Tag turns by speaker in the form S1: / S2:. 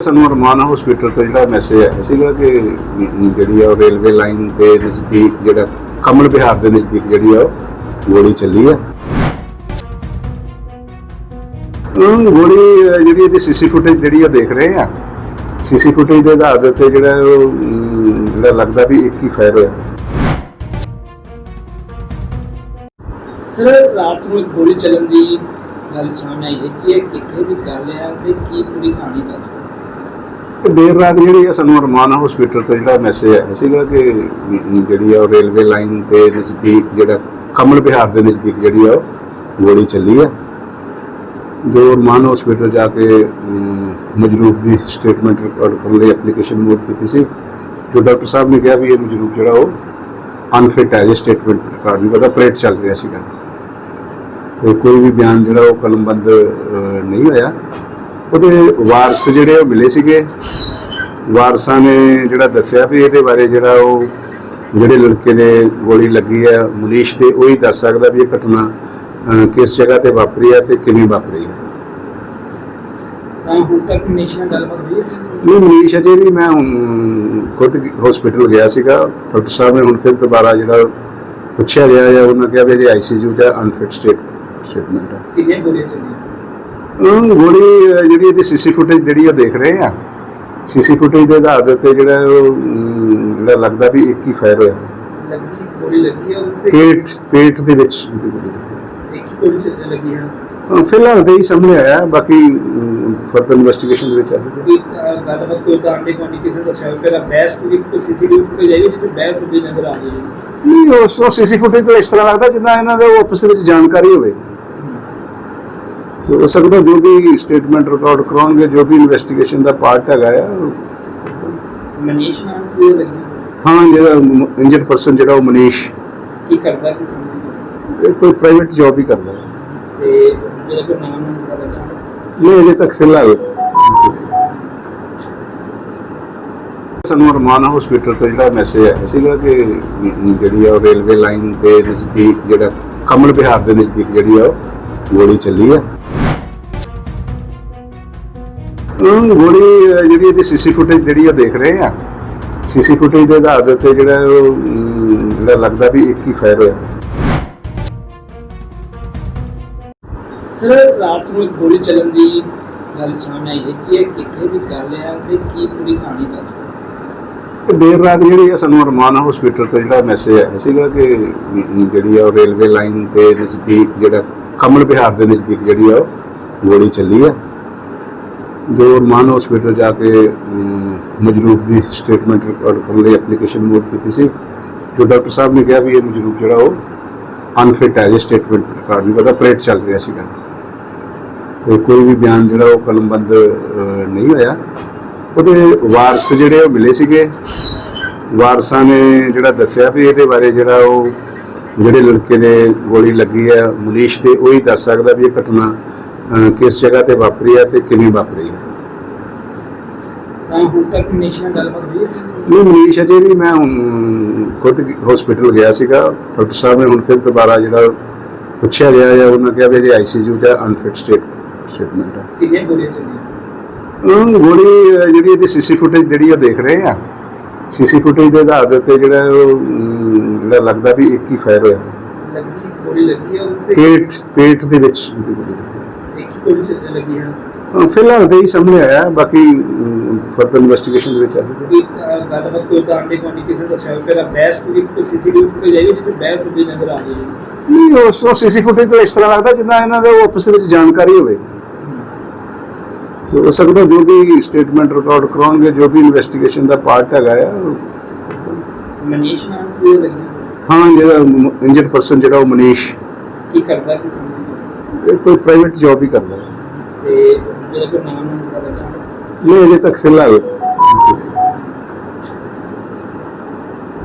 S1: ਸਾਨੂੰ ਅਰਮਾਨ ਹਸਪੀਟਲ ਤੋਂ ਜਿਹੜਾ ਮੈਸੇਜ ਆਇਆ ਸੀਗਾ ਕਿ ਜਿਹੜੀ ਆ ਰੇਲਵੇ ਲਾਈਨ ਦੇ ਨਜ਼ਦੀਕ ਜਿਹੜਾ ਕਮਲ ਵਿਹਾਰ ਦੇ ਨਜ਼ਦੀਕ ਜਿਹੜੀ ਆ ਗੋਲੀ ਚੱਲੀ ਆ। ਉਹ ਗੋਲੀ ਜਿਹੜੀ ਇਹਦੀ ਸੀਸੀ ਫੁਟੇਜ ਜਿਹੜੀ ਆ ਦੇਖ ਰਹੇ ਆ। ਸੀਸੀ ਫੁਟੇਜ ਦੇ ਆਧਾਰ ਦੇ ਉੱਤੇ ਜਿਹੜਾ ਉਹ ਜਿਹੜਾ ਲੱਗਦਾ ਵੀ ਇੱਕ ਹੀ ਫਾਇਰ ਹੋਇਆ।
S2: ਸਰ, ਰਾਤ ਨੂੰ ਗੋਲੀ ਚੱਲਣ ਦੀ ਗੱਲ ਸਾਹਮਣੇ ਆਈ ਹੈ। ਕਿ ਇਹ ਕਿੱਥੇ ਦੀ ਗੱਲ ਹੈ ਤੇ ਕੀ ਪੂਰੀ ਕਹਾਣੀ ਦਾ?
S1: ਦੇਰ ਰਾਤ ਜਿਹੜੀ ਆ ਸਾਨੂੰ ਅਰਮਾਨ ਹਸਪੀਟਲ ਤੋਂ ਜਿਹੜਾ ਮੈਸੇਜ ਆਇਆ ਸੀਗਾ ਕਿ ਜਿਹੜੀ ਆ ਉਹ ਰੇਲਵੇ ਲਾਈਨ ਦੇ ਨਜ਼ਦੀਕ ਜਿਹੜਾ ਕਮਲ ਬਿਹਾਰ ਦੇ ਨਜ਼ਦੀਕ ਜਿਹੜੀ ਆ ਉਹ ਗੋਲੀ ਚੱਲੀ ਆ। ਜੋ ਅਰਮਾਨ ਹਸਪੀਟਲ ਜਾ ਕੇ ਅਮ, ਮਜਰੂਬ ਦੀ ਸਟੇਟਮੈਂਟ ਰਿਕਾਰਡ ਕਰਨ ਲਈ ਐਪਲੀਕੇਸ਼ਨ ਮੋਡ ਕੀਤੀ ਸੀ ਜੋ ਡਾਕਟਰ ਸਾਹਿਬ ਨੇ ਕਿਹਾ ਵੀ ਇਹ ਮਜਰੂਬ ਜਿਹੜਾ ਉਹ ਅਨਫਿਟ ਹੈ ਜੇ ਸਟੇਟਮੈਂਟ ਰਿਕਾਰਡ ਨਹੀਂ ਪਤਾ ਪ੍ਰੇਟ ਚੱਲ ਰਿਹਾ ਸੀਗਾ। ਤੇ ਕੋਈ ਵੀ ਬਿਆਨ ਜਿਹੜਾ ਉਹ ਕਲਮਬੰਦ ਨਹੀਂ ਹੋਇਆ। ਉਹਦੇ ਵਾਰਸ ਜਿਹੜੇ ਉਹ ਮਿਲੇ ਸੀਗੇ। ਵਾਰਸਾਂ ਨੇ ਜਿਹੜਾ ਦੱਸਿਆ ਵੀ ਇਹਦੇ ਬਾਰੇ ਜਿਹੜਾ ਉਹ ਜਿਹੜੇ ਲੜਕੇ ਦੇ ਗੋਲੀ ਲੱਗੀ ਹੈ ਮੁਨੀਸ਼ ਤੇ ਉਹੀ ਦੱਸ ਸਕਦਾ ਵੀ ਇਹ ਘਟਨਾ ਕਿਸ ਜਗ੍ਹਾ ਤੇ ਵਾਪਰੀ ਹੈ ਤੇ ਕਿਵੇਂ ਵਾਪਰੀ ਹੈ।
S2: ਤਾਂ ਹੁਣ ਤੱਕ ਨੇਸ਼ਨਲ ਗੱਲਬਾਤ ਹੋਈ ਹੈ?
S1: ਨਹੀਂ ਮਨੀਸ਼ ਅਜੇ ਵੀ ਮੈਂ ਹੁਣ ਖੁਦ ਹਸਪੀਟਲ ਗਿਆ ਸੀਗਾ। ਡਾਕਟਰ ਸਾਹਿਬ ਨੇ ਹੁਣ ਫਿਰ ਦੁਬਾਰਾ ਜਿਹੜਾ ਪੁੱਛਿਆ ਗਿਆ ਜਾਂ ਉਹਨਾਂ ਕਿਹਾ ਵੀ ਇਹ ਆਈਸੀਯੂ ਚ ਅਨਫਿਟ ਸਟੇਟ ਸਟੇਟਮੈਂਟ ਹੈ।
S2: ਕਿੰਨੇ ਗੋਲੀਆਂ ਚੱਲੀਆਂ?
S1: ਗੋਲੀ ਜਿਹੜੀ ਇਹਦੀ ਸੀਸੀ ਫੁਟੇਜ ਜਿਹੜੀ ਆ ਦੇਖ ਰਹੇ ਆ। ਸੀਸੀ ਫੁਟੇਜ ਦੇ ਆਧਾਰ ਦੇ ਉੱਤੇ ਜਿਹੜਾ ਉਹ ਜਿਹੜਾ ਲੱਗਦਾ ਵੀ ਇੱਕ ਹੀ ਫਾਇਰ ਹੋਇਆ।
S2: ਲੱਗੀ ਗੋਲੀ ਲੱਗੀ ਹੈ ਉਹਦੇ
S1: ਪੇਟ ਪੇਟ ਦੇ ਵਿੱਚ।
S2: ਇੱਕ ਹੀ ਗੋਲੀ ਚੱਲ ਲੱਗੀ ਹੈ
S1: ਅਹ, ਫਿਲਹਾਲ ਤੇ ਹੀ ਸਾਹਮਣੇ ਆਇਆ ਬਾਕੀ ਫਰਦਰ ਇਨਵੈਸਟੀਗੇਸ਼ਨ ਦੇ ਵਿੱਚ ਆ। ਜਾਊਗਾ
S2: ਕੋਈ ਅਹ, ਗੱਲਬਾਤ ਕੋਈ ਤਾਂ ਕੋਣੀ ਕਿਸੇ ਦਾ ਸੈਲ ਪਹਿਲਾਂ ਕੋਈ ਕੋਈ ਸੀਸੀਟੀਵੀ ਫੁਟੇਜ ਆਈ ਜਿੱਥੇ ਬਹਿਸ ਹੁੰਦੀ ਨਜ਼ਰ ਆ ਰਹੀ ਹੈ।
S1: ਨਹੀਂ ਉਸ ਉਹ ਸੀਸੀ ਫੁਟੇਜ ਤੋਂ ਇਸ ਤਰ੍ਹਾਂ ਲੱਗਦਾ ਜਿੱਦਾਂ ਇਹਨਾਂ ਦੇ ਉਹ ਆਪਸ ਦੇ ਵਿੱਚ ਜਾਣਕਾਰੀ ਹੋਵੇ। ਤੇ ਹੋ ਸਕਦਾ ਜੋ ਵੀ ਸਟੇਟਮੈਂਟ ਰਿਕਾਰਡ ਕਰਾਉਣਗੇ ਜੋ ਵੀ ਇਨਵੈਸਟੀਗੇਸ਼ਨ ਦਾ ਪਾਰਟ ਹੈਗਾ ਆ
S2: ਮਨੀਸ਼ ਨਾਮ ਕੀ ਲੱਗੀ
S1: ਹਾਂ? ਜਿਹੜਾ ਇੰਜਰਡ ਪਰਸਨ ਜਿਹੜਾ ਉਹ ਮਨੀਸ਼।
S2: ਕੀ ਕਰਦਾ?
S1: ਇਹ ਕੋਈ ਪ੍ਰਾਈਵੇਟ ਜੌਬ ਹੀ ਕਰਦਾ। ਹੈ
S2: ਤੇ ਜਿਹੜਾ ਕੋਈ ਨਾਮ
S1: ਨਹੀਂ ਅਜੇ ਤੱਕ ਫਿਲਹਾਲ। ਸਾਨੂੰ ਅਰਮਾਨ ਹਸਪੀਟਲ ਤੋਂ ਜਿਹੜਾ ਮੈਸੇਜ ਆਇਆ ਸੀਗਾ ਕਿ ਜਿਹੜੀ ਆ ਰੇਲਵੇ ਲਾਈਨ ਦੇ ਨਜ਼ਦੀਕ ਜਿਹੜਾ ਕਮਲ ਵਿਹਾਰ ਦੇ ਨਜ਼ਦੀਕ ਜਿਹੜੀ ਆ ਗੋਲੀ ਚੱਲੀ ਆ। ਗੋਲੀ ਜਿਹੜੀ ਇਹਦੀ ਸੀਸੀ ਫੁਟੇਜ ਜਿਹੜੀ ਆ ਦੇਖ ਰਹੇ ਆ। ਸੀਸੀ ਫੁਟੇਜ ਦੇ ਆਧਾਰ ਦੇ ਉੱਤੇ ਜਿਹੜਾ ਉਹ ਜਿਹੜਾ ਲੱਗਦਾ ਵੀ ਇੱਕ ਹੀ ਫਾਇਰ ਹੋਇਆ।
S2: ਸਰ ਰਾਤ ਨੂੰ ਇੱਕ ਗੋਲੀ ਚੱਲਣ ਦੀ ਗੱਲ ਸਾਹਮਣੇ ਆਈ ਹੈ ਕਿ ਇਹ ਕਿੱਥੇ ਦੀ ਗੱਲ ਹੈ ਤੇ ਕੀ ਪੂਰੀ ਕਹਾਣੀ ਦਾ
S1: ਤੇ ਦੇਰ ਰਾਤ ਜਿਹੜੀ ਆ ਸਾਨੂੰ ਅਰਮਾਨ ਹਸਪੀਟਲ ਤੋਂ ਜਿਹੜਾ ਮੈਸੇਜ ਆਇਆ ਸੀਗਾ ਕਿ ਜਿਹੜੀ ਆ ਰੇਲਵੇ ਲਾਈਨ ਦੇ ਨਜ਼ਦੀਕ ਜਿਹੜਾ ਕਮਲ ਵਿਹਾਰ ਦੇ ਨਜ਼ਦੀਕ ਜਿਹੜੀ ਆ ਉਹ ਗੋਲੀ ਚੱਲੀ ਆ। ਜੋ ਮਾਨ ਹਸਪੀਟਲ ਜਾ ਕੇ ਅਮ, ਮਜਰੂਬ ਦੀ ਸਟੇਟਮੈਂਟ ਰਿਕਾਰਡ ਕਰਨ ਲਈ ਐਪਲੀਕੇਸ਼ਨ ਮੋਡ ਕੀਤੀ ਸੀ ਜੋ ਡਾਕਟਰ ਸਾਹਿਬ ਨੇ ਕਿਹਾ ਵੀ ਇਹ ਮਜਰੂਬ ਜਿਹੜਾ ਉਹ ਅਨਫਿਟ ਹੈ ਜੇ ਸਟੇਟਮੈਂਟ ਰਿਕਾਰਡ ਨਹੀਂ ਪਤਾ ਪਰੇਡ ਚੱਲ ਰਿਹਾ ਸੀਗਾ। ਤੇ ਕੋਈ ਵੀ ਬਿਆਨ ਜਿਹੜਾ ਉਹ ਕਲਮਬੰਦ ਨਹੀਂ ਹੋਇਆ। ਉਹਦੇ ਵਾਰਸ ਜਿਹੜੇ ਉਹ ਮਿਲੇ ਸੀਗੇ ਵਾਰਸਾਂ ਨੇ ਜਿਹੜਾ ਦੱਸਿਆ ਵੀ ਇਹਦੇ ਬਾਰੇ ਜਿਹੜਾ ਉਹ ਜਿਹੜੇ ਲੜਕੇ ਦੇ ਗੋਲੀ ਲੱਗੀ ਹੈ ਮੁਨੀਸ਼ ਤੇ ਉਹੀ ਦੱਸ ਸਕਦਾ ਵੀ ਇਹ ਘਟਨਾ ਕਿਸ ਜਗ੍ਹਾ ਤੇ ਵਾਪਰੀ ਹੈ ਤੇ ਕਿਵੇਂ ਵਾਪਰੀ ਹੈ?
S2: ਤਾਂ ਹੁਣ ਤੱਕ ਨੇਸ਼ਨਲ ਗੱਲਬਾਤ ਹੋਈ ਹੈ?
S1: ਨਹੀਂ ਮਨੀਸ਼ ਅਜੇ ਵੀ ਮੈਂ ਹੁਣ ਖੁਦ ਹਸਪੀਟਲ ਗਿਆ ਸੀਗਾ। ਡਾਕਟਰ ਸਾਹਿਬ ਨੇ ਹੁਣ ਫਿਰ ਦੁਬਾਰਾ ਜਿਹੜਾ ਪੁੱਛਿਆ ਗਿਆ ਜਾਂ ਉਹਨਾਂ ਕਿਹਾ ਵੀ ਇਹ ਆਈਸੀਯੂ ਚ ਅਨਫਿਟ ਸਟੇਟ ਸਟੇਟਮੈਂਟ ਹੈ।
S2: ਕਿੰਨੇ ਗੋਲੀਆਂ ਚੱਲੀਆਂ?
S1: ਉਹ ਗੋਲੀ ਜਿਹੜੀ ਇਹਦੀ ਸੀਸੀ ਫੁਟੇਜ ਜਿਹੜੀ ਆ ਦੇਖ ਰਹੇ ਆ ਸੀਸੀ ਫੁਟੇਜ ਦੇ ਆਧਾਰ ਦੇ ਉੱਤੇ ਜਿਹੜਾ ਉਹ ਜਿਹੜਾ ਲੱਗਦਾ ਵੀ ਇੱਕ ਹੀ ਫਾਇਰ ਹੋਇਆ।
S2: ਲੱਗੀ ਗੋਲੀ ਲੱਗੀ ਹੈ
S1: ਪੇਟ ਪੇਟ ਦੇ ਵਿੱਚ। ਲੱਗੀ।
S2: ਹੀ?
S1: ਅਹ, ਫਿਲਹਾਲ ਤੇ ਹੀ ਸਾਹਮਣੇ ਆਇਆ ਬਾਕੀ ਫਰਦਰ ਇਨਵੈਸਟੀਗੇਸ਼ਨ ਦੇ ਵਿੱਚ ਆ। ਜਾਊਗਾ
S2: ਕੋਈ ਅਹ, ਗੱਲਬਾਤ ਕੋਈ ਤਾਂ ਆਂਡੇ ਕਿਸੇ ਦਾ ਸੈਲ ਪਹਿਲਾਂ ਬਹਿਸ ਕੋਈ ਕੋਈ ਸੀਸੀਟੀਵੀ ਫੁਟੇਜ ਆਈ ਜਿੱਥੇ ਬਹਿਸ ਹੁੰਦੀ ਨਜ਼ਰ ਆ ਰਹੀ ਹੈ?
S1: ਨਹੀਂ ਉਸ ਉਹ ਸੀਸੀ ਫੁਟੇਜ ਤੋਂ ਇਸ ਤਰ੍ਹਾਂ ਲੱਗਦਾ ਜਿੱਦਾਂ ਇਹਨਾਂ ਦੇ ਆਪਸ ਦੇ ਵਿੱਚ ਜਾਣਕਾਰੀ ਹੋਵੇ। ਤੇ ਹੋ ਸਕਦਾ ਜੋ ਵੀ ਸਟੇਟਮੈਂਟ ਰਿਕਾਰਡ ਕਰਾਉਣਗੇ ਜੋ ਵੀ ਇਨਵੈਸਟੀਗੇਸ਼ਨ ਦਾ ਪਾਰਟ ਹੈਗਾ ਆ ਉਹ-
S2: ਮਨੀਸ਼ ਨਾਮ ਕੀ ਲੱਗੀ
S1: ਹਾਂ ਜਿਹੜਾ ਇੰਜਰਡ ਪਰਸਨ ਜਿਹੜਾ ਉਹ ਮਨੀਸ਼।
S2: ਕੀ ਕਰਦਾ ਕੀ ਕਰਦਾ?
S1: ਇਹ ਕੋਈ ਪ੍ਰਾਈਵੇਟ ਜੌਬ ਹੀ ਕਰਦਾ ਹੈ
S2: ਤੇ ਜਿਹੜਾ ਕੋਈ ਨਾਮ ਨੂੰ ਪਤਾ ਲੱਗਾ
S1: ਨਹੀਂ ਅਜੇ ਤੱਕ ਫਿਲਹਾਲ।